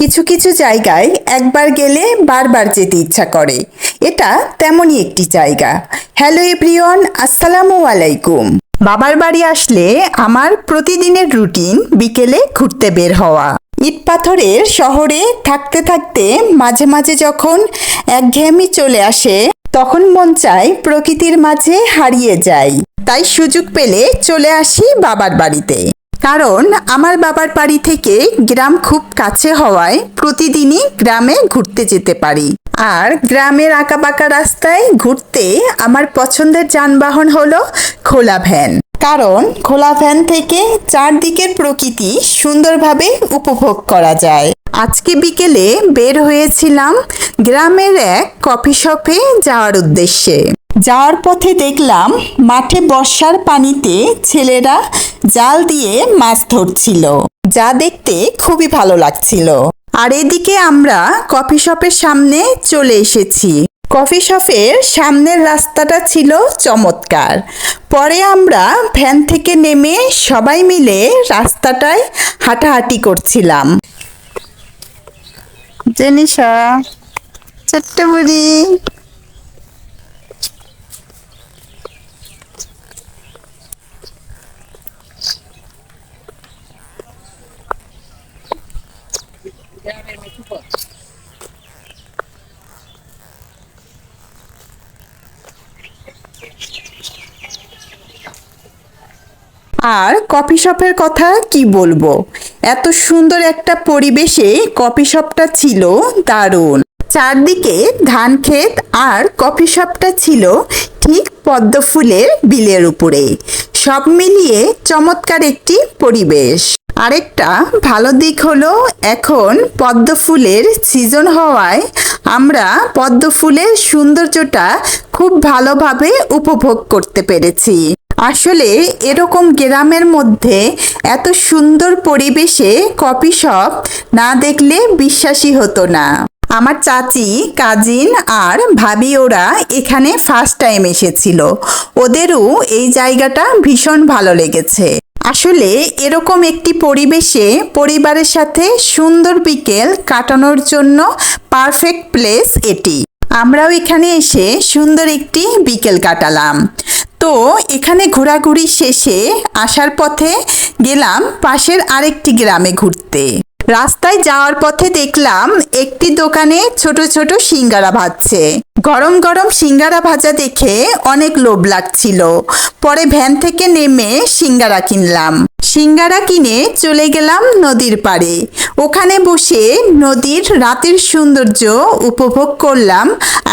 কিছু কিছু জায়গায় একবার গেলে বারবার যেতে ইচ্ছা করে। এটা তেমনই একটি জায়গা। হ্যালো এভরিওয়ান, আসসালামু আলাইকুম। বাবার বাড়ি আসলে আমার প্রতিদিনের রুটিন বিকেলে ঘুরতে বের হওয়া। ইট পাথরের শহরে থাকতে থাকতে মাঝে মাঝে যখন একঘেয়েমি চলে আসে, তখন মন চায় প্রকৃতির মাঝে হারিয়ে যাই। তাই সুযোগ পেলে চলে আসি বাবার বাড়িতে। কারণ আমার বাবার বাড়ি থেকে গ্রাম খুব কাছে হওয়ায় প্রতিদিনই গ্রামে ঘুরতে যেতে পারি। আর গ্রামের আঁকাবাঁকা রাস্তায় ঘুরতে আমার পছন্দের যানবাহন হলো খোলা ভ্যান। কারণ খোলা ভ্যান থেকে চারদিকের প্রকৃতি সুন্দরভাবে উপভোগ করা যায়। আজকে বিকেলে বের হয়েছিলাম গ্রামের এক কফি শপে যাওয়ার উদ্দেশ্যে। যাওয়ার পথে দেখলাম মাঠে বর্ষার পানিতে ছেলেরা জাল দিয়ে মাছ ধরছিল, যা দেখতে খুবই ভালো লাগছিল। আর এদিকে আমরা কফি শপের সামনে চলে এসেছি। কফি শপের সামনের রাস্তাটা ছিল চমৎকার। পরে আমরা ভ্যান থেকে নেমে সবাই মিলে রাস্তাটায় হাঁটাহাঁটি করছিলাম। জেনিসা আর কফি শপের কথা কি বলব? এত সুন্দর একটা পরিবেশে কফি শপটা ছিল দারুণ। চারদিকে ধান ক্ষেত আর কফি শপটা ছিল ঠিক পদ্ম ফুলের বিলের উপরে। সব মিলিয়ে চমৎকার একটি পরিবেশ। আরেকটা ভালো দিক হলো এখন পদ্ম ফুলের সিজন হওয়ায় আমরা পদ্ম ফুলের সৌন্দর্যটা খুব ভালোভাবে উপভোগ করতে পেরেছি। আসলে এরকম গ্রামের মধ্যে এত সুন্দর পরিবেশে কফি শপ না দেখলে বিশ্বাসই হতো না। আমার চাচি, কাজিন আর ভাবি ওরা এখানে ফার্স্ট টাইম এসেছিল। ওদেরও এই জায়গাটা ভীষণ ভালো লেগেছে। আসলে এরকম একটি পরিবেশে পরিবারের সাথে সুন্দর বিকেল কাটানোর জন্য পারফেক্ট প্লেস এটি। আমরাও এখানে এসে সুন্দর একটি বিকেল কাটালাম। তো এখানে ঘোরাঘুরি শেষে আসার পথে গেলাম পাশের আরেকটি গ্রামে ঘুরতে। রাস্তায় যাওয়ার পথে দেখলাম একটি দোকানে ছোট ছোট সিঙ্গারা ভাজছে। গরম গরম সিঙ্গারা ভাজা দেখে অনেক লোভ লাগছিল। পরে ভ্যান থেকে নেমে সিঙ্গারা কিনলাম। সিঙ্গারা কিনে চলে গেলাম নদীর পাড়ে। ওখানে বসে নদীর রাতের সৌন্দর্য উপভোগ করলাম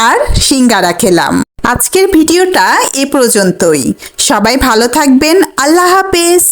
আর সিঙ্গারা খেলাম। আজকের ভিডিওটা এ পর্যন্তই। সবাই ভালো থাকবেন। আল্লাহ হাফেজ।